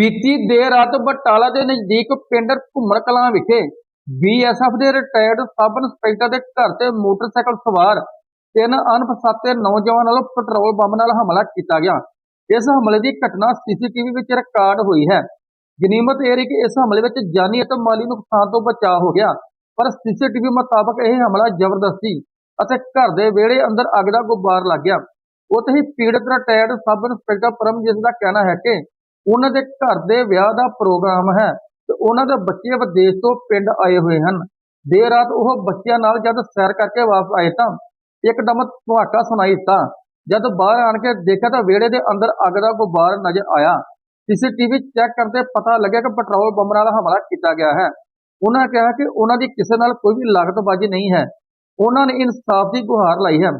ਬੀਤੀ ਦੇਰ ਰਾਤ ਬਟਾਲਾ ਦੇ ਨਜ਼ਦੀਕ ਪਿੰਡ ਘੁੰਮਣ ਕਲਾਂ ਵਿਖੇ ਬੀਐਸਐਫ ਦੇ ਰਿਟਾਇਰਡ ਸਬ ਇੰਸਪੈਕਟਰ ਦੇ ਘਰ ਤੇ ਮੋਟਰਸਾਈਕਲ ਸਵਾਰ ਤਿੰਨ ਅਣਪਛਾਤੇ ਨੌਜਵਾਨਾਂ ਵੱਲੋਂ ਪੈਟਰੋਲ ਬੰਬ ਨਾਲ ਹਮਲਾ ਕੀਤਾ ਗਿਆ। ਇਸ ਹਮਲੇ ਦੀ ਘਟਨਾ ਸੀਸੀਟੀਵੀ ਵਿੱਚ ਰਿਕਾਰਡ ਹੋਈ ਹੈ। ਗਨੀਮਤ ਇਹ ਰਹੀ ਕਿ ਇਸ ਹਮਲੇ ਵਿੱਚ ਜਾਨੀ ਅਤੇ ਮਾਲੀ ਨੁਕਸਾਨ ਤੋਂ ਬਚਾਅ ਹੋ ਗਿਆ, ਪਰ ਸੀਸੀਟੀਵੀ ਮੁਤਾਬਕ ਇਹ ਹਮਲਾ ਜ਼ਬਰਦਸਤੀ ਅਤੇ ਘਰ ਦੇ ਵਿਹੜੇ ਅੰਦਰ ਅੱਗ ਦਾ ਗੁਬਾਰ ਲੱਗ ਗਿਆ। ਉੱਥੇ ਹੀ ਪੀੜਤ ਰਿਟਾਇਰਡ ਸਬ ਇੰਸਪੈਕਟਰ ਪਰਮਜੀਤ ਦਾ ਕਹਿਣਾ ਹੈ ਕਿ ਉਹਨਾਂ ਦੇ ਘਰ ਦੇ ਵਿਆਹ ਦਾ ਪ੍ਰੋਗਰਾਮ ਹੈ ਤੇ ਉਹਨਾਂ ਦੇ ਬੱਚੇ ਵਿਦੇਸ਼ ਤੋਂ ਪਿੰਡ ਆਏ ਹੋਏ ਹਨ। ਦੇਰ ਰਾਤ ਉਹ ਬੱਚਿਆਂ ਨਾਲ ਜਦ ਸੈਰ ਕਰਕੇ ਵਾਪਸ ਆਏ ਤਾਂ ਇੱਕਦਮ ਧਮਾਕਾ ਸੁਣਾਈ ਦਿੱਤਾ। ਜਦ ਬਾਹਰ ਆਣ ਕੇ ਦੇਖਿਆ ਤਾਂ ਵਿਹੜੇ ਦੇ ਅੰਦਰ ਅੱਗ ਦਾ ਗੁਬਾਰ ਨਜ਼ਰ ਆਇਆ। ਸੀਸੀਟੀਵੀ ਚੈੱਕ ਕਰਦੇ ਪਤਾ ਲੱਗਿਆ ਕਿ ਪੈਟਰੋਲ ਬੰਬ ਨਾਲ ਹਮਲਾ ਕੀਤਾ ਗਿਆ ਹੈ। ਉਹਨਾਂ ਕਿਹਾ ਕਿ ਉਹਨਾਂ ਦੀ ਕਿਸੇ ਨਾਲ ਕੋਈ ਵੀ ਲਾਗਤਬਾਜ਼ੀ ਨਹੀਂ ਹੈ। ਉਹਨਾਂ ਨੇ ਇਨਸਾਫ ਦੀ ਗੁਹਾਰ ਲਾਈ ਹੈ।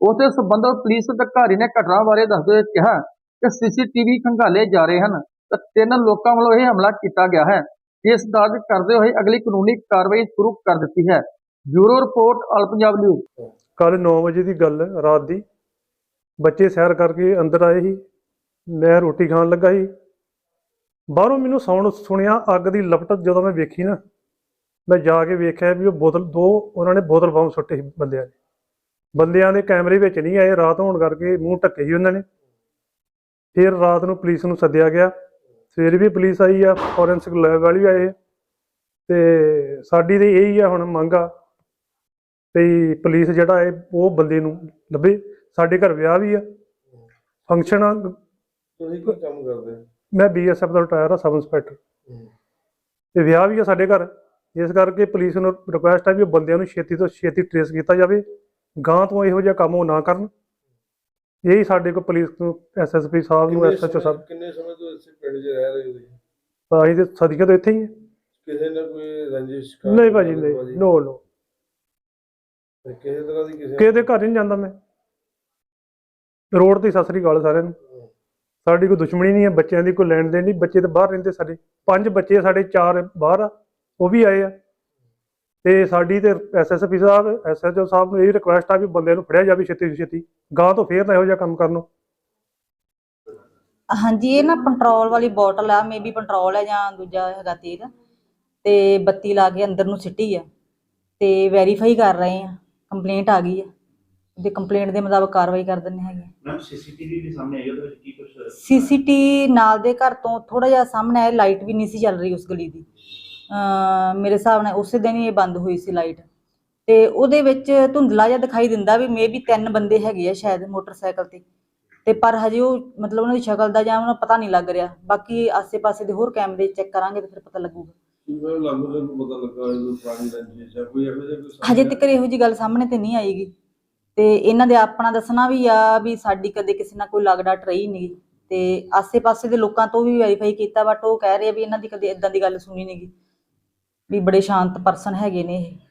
ਉਸੇ ਸਬੰਧਤ ਪੁਲਿਸ ਅਧਿਕਾਰੀ ਨੇ ਘਟਨਾ ਬਾਰੇ ਦੱਸਦੇ ਹੋਏ ਕਿਹਾ ਕਿ ਸੀਸੀਟੀਵੀ ਖੰਗਾਲੇ ਜਾ ਰਹੇ ਹਨ ਤੇ ਤਿੰਨ ਲੋਕਾਂ ਵੱਲੋਂ ਇਹ ਹਮਲਾ ਕੀਤਾ ਗਿਆ ਹੈ। ਇਸ ਦਰਜ ਕਰਦੇ ਹੋਏ ਅਗਲੀ ਕਾਨੂੰਨੀ ਕਾਰਵਾਈ ਸ਼ੁਰੂ ਕਰ ਦਿੱਤੀ ਹੈ। Bureau report all Punjab news. ਕੱਲ 9 ਵਜੇ ਦੀ ਗੱਲ ਹੈ, ਰਾਤ ਦੀ। ਬੱਚੇ ਸੈਰ ਕਰਕੇ ਅੰਦਰ ਆਏ ਸੀ। ਮੈਂ ਰੋਟੀ ਖਾਣ ਲੱਗਾ ਸੀ। ਬਾਹਰੋਂ ਮੈਨੂੰ ਸਾਊਂਡ ਸੁਣਿਆ ਅੱਗ ਦੀ ਲਪਟ ਜਦੋਂ ਮੈਂ ਵੇਖੀ ਨਾ ਮੈਂ ਜਾ ਕੇ ਵੇਖਿਆ ਵੀ ਉਹ ਬੋਤਲ ਦੋ ਉਹਨਾਂ ਨੇ ਬੋਤਲ ਬੰਬ ਸੁੱਟੇ ਸੀ ਬੰਦਿਆਂ ਨੇ। ਬੰਦਿਆਂ ਦੇ ਕੈਮਰੇ ਵਿੱਚ ਨਹੀਂ ਆਏ ਰਾਤ ਹੋਣ ਕਰਕੇ ਮੂੰਹ ਢੱਕੇ ਸੀ ਉਹਨਾਂ ਨੇ। ਫਿਰ ਰਾਤ ਨੂੰ ਪੁਲਿਸ ਨੂੰ ਸੱਦਿਆ ਗਿਆ। ਸਵੇਰੇ ਵੀ ਪੁਲਿਸ ਆਈ ਆ ਫੋਰੈਂਸਿਕ ਲੈਬ ਵਾਲੀ ਵੀ ਆਏ। ਤੇ ਸਾਡੀ ਤੇ ਇਹੀ ਆ ਹੁਣ ਮੰਗ ਆ ਤੇ ਪੁਲਿਸ ਜਿਹੜਾ ਹੈ ਉਹ ਬੰਦੇ ਨੂੰ ਲੱਭੇ। ਸਾਡੇ ਘਰ ਵਿਆਹ ਵੀ ਆ। ਫੰਕਸ਼ਨ ਆ। ਤੁਸੀਂ ਕੀ ਕੰਮ ਕਰਦੇ ਹੋ? ਮੈਂ ਬੀਐਸਐਫ ਦਾ ਰਿਟਾਇਰ ਆ ਸਬ ਇੰਸਪੈਕਟਰ ਤੇ ਵਿਆਹ ਵੀ ਆ ਸਾਡੇ ਘਰ। ਇਸ ਕਰਕੇ ਪੁਲਿਸ ਨੂੰ ਰਿਕੁਐਸਟ ਹੈ ਵੀ ਉਹ ਬੰਦਿਆਂ ਨੂੰ ਛੇਤੀ ਤੋਂ ਛੇਤੀ ਟ੍ਰੇਸ ਕੀਤਾ ਜਾਵੇ। ਗਾਂ ਤੋਂ ਇਹੋ ਜਿਹਾ ਕੰਮ ਉਹ ਨਾ ਕਰਨ। ਇਹੀ ਸਾਡੇ ਕੋਲ ਪੁਲਿਸ ਨੂੰ ਐਸਐਸਪੀ ਸਾਹਿਬ ਨੂੰ ਕਿੰਨੇ ਐਸਐਚਓ ਸਮੇਂ- ਸਾਹਿਬ। ਕਿੰਨੇ ਸਮੇਂ ਤੋਂ ਇਸੇ ਪਿੰਡ 'ਚ ਰਹਿ ਰਹੇ ਹੋ ਤੁਸੀਂ? ਅਸੀਂ ਤੇ ਸਦੀਆਂ ਤੋਂ ਇੱਥੇ ਹੀ ਹਾਂ। ਕਿਸੇ ਨੇ ਕੋਈ ਰੰਜਿਸ਼ ਕਰ ਨਹੀਂ ਭਾਜੀ ਨਹੀਂ। ਨੋ ਨੋ ਤੇ ਕਿਸੇ ਤਰ੍ਹਾਂ ਦੀ ਕਿਸੇ ਕਿਸੇ ਦੇ ਘਰ ਨਹੀਂ ਜਾਂਦਾ ਮੈਂ। ਰੋਡ ਤੇ ਹੀ ਸਤਿ ਸ੍ਰੀ ਅਕਾਲ ਸਾਰਿਆਂ ਨੂੰ। ਸਾਡੀ ਕੋਈ ਦੁਸ਼ਮਣੀ ਨਹੀਂ ਹੈ ਬੱਚਿਆਂ ਦੀ ਕੋਈ ਲੈਣ ਦੇਣ ਨਹੀਂ ਬੱਚੇ ਤਾਂ ਬਾਹਰ ਰਹਿੰਦੇ ਸਾਡੇ। ਪੰਜ ਬੱਚੇ ਸਾਡੇ ਚਾਰ ਬਾਹਰ ਆ ਉਹ ਵੀ ਆਏ ਆ। ਤੇ ਸਾਡੀ ਤੇ ਐਸਐਸਪੀ ਸਾਹਿਬ ਐਸਐਚਓ ਸਾਹਿਬ ਨੂੰ ਇਹ ਰਿਕੁਐਸਟ ਆ ਵੀ ਬੰਦੇ ਨੂੰ ਫੜਿਆ ਜਾਵੇ ਛੇਤੀ ਤੋਂ ਛੇਤੀ ਗਾਂ ਤੋਂ ਫੇਰ ਨਾ ਇਹੋ ਜਿਹਾ ਕੰਮ ਕਰਨ ਨੂੰ। ਹਾਂਜੀ ਇਹ ਨਾ ਪੈਟਰੋਲ ਵਾਲੀ ਬੋਟਲ ਆ ਮੇਬੀ ਪੈਟਰੋਲ ਹੈ ਜਾਂ ਦੂਜਾ ਹੈਗਾ ਤੇਲ ਤੇ ਬੱਤੀ ਲਾ ਕੇ ਅੰਦਰ ਨੂੰ ਸਿੱਟੀ ਆ ਤੇ ਵੈਰੀਫਾਈ ਕਰ ਰਹੇ ਆ ਕੰਪਲੇਂਟ ਆ ਗਈ ਆ ਤੇ ਕੰਪਲੇਂਟ ਦੇ ਮੁਤਾਬਕ ਕਾਰਵਾਈ ਕਰ ਦਿੰਨੇ ਹੈਗੇ ਮੈਮ ਸੀਸੀਟੀਵੀ ਵੀ ਸਾਹਮਣੇ ਆਈ ਉਹਦੇ ਵਿੱਚ ਕੀ ਕੁਝ ਸੀਸੀਟੀ ਨਾਲ ਦੇ ਘਰ ਤੋਂ ਥੋੜਾ ਜਿਹਾ ਸਾਹਮਣੇ ਆਇਆ ਲਾਈਟ ਵੀ ਨਹੀਂ ਸੀ ਚੱਲ ਰਹੀ ਉਸ ਗਲੀ ਦੀ। ਮੇਰੇ ਹਿਸਾਬ ਨਾਲ ਉਸੇ ਦਿਨ ਹੀ ਇਹ ਬੰਦ ਹੋਈ ਸੀ ਲਾਈਟ। ਤੇ ਉਹਦੇ ਵਿੱਚ ਧੁੰਦਲਾ ਜਿਹਾ ਦਿਖਾਈ ਦਿੰਦਾ ਵੀ ਮੇਬੀ ਤਿੰਨ ਬੰਦੇ ਹੈਗੇ ਆ ਸ਼ਾਇਦ ਮੋਟਰਸਾਈਕਲ ਤੇ। ਤੇ ਪਰ ਹਜੇ ਉਹ ਮਤਲਬ ਉਹਨਾਂ ਦੀ ਸ਼ਕਲ ਦਾ ਜਾਂ ਉਹਨਾਂ ਪਤਾ ਨਹੀਂ ਲੱਗ ਰਿਹਾ। ਬਾਕੀ ਆਸੇ-ਪਾਸੇ ਦੇ ਹੋਰ ਕੈਮਰੇ ਚੈੱਕ ਕਰਾਂਗੇ ਤੇ ਫਿਰ ਪਤਾ ਲੱਗੂਗਾ। ਲੱਗਦਾ ਹਜੇ ਤੱਕ ਇਹੋ ਜੀ ਗੱਲ ਸਾਹਮਣੇ ਤੇ ਨਹੀਂ ਆਏਗੀ ਤੇ ਇਹਨਾਂ ਦੇ ਆਪਣਾ ਦੱਸਣਾ ਵੀ ਆ ਵੀ ਸਾਡੀ ਕਦੇ ਕਿਸੇ ਨਾਲ ਕੋਈ ਲੱਗਡਾਟ ਰਹੀ ਨਹੀਂ ਤੇ ਆਸੇ-ਪਾਸੇ ਦੇ ਲੋਕਾਂ ਤੋਂ ਵੀ ਵੈਰੀਫਾਈ ਕੀਤਾ ਬਟ ਉਹ ਕਹਿ ਰਹੇ ਆ ਵੀ ਇਹਨਾਂ ਦੀ ਕਦੇ ਇਦਾਂ ਦੀ ਗੱਲ ਸੁਣੀ ਨਹੀਂਗੀ ਵੀ ਬੜੇ ਸ਼ਾਂਤ ਪਰਸਨ ਹੈਗੇ ਨੇ ਇਹ।